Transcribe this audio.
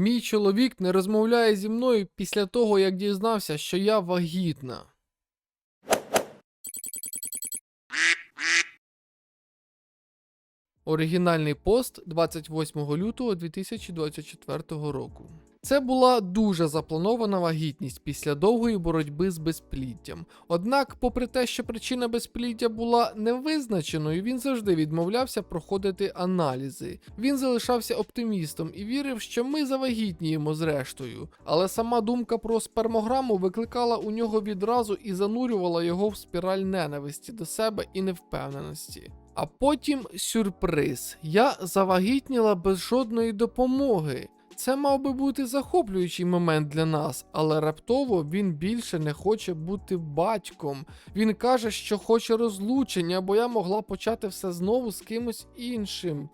Мій чоловік не розмовляє зі мною після того, як дізнався, що я вагітна. Оригінальний пост 28 лютого 2024 року. Це була дуже запланована вагітність після довгої боротьби з безпліддям. Однак, попри те, що причина безпліддя була невизначеною, він завжди відмовлявся проходити аналізи. Він залишався оптимістом і вірив, що ми завагітніємо зрештою. Але сама думка про спермограму викликала у нього відразу і занурювала його в спіраль ненависті до себе і невпевненості. А потім сюрприз. Я завагітніла без жодної допомоги. Це мав би бути захоплюючий момент для нас, але раптово він більше не хоче бути батьком. Він каже, що хоче розлучення, бо я могла почати все знову з кимось іншим.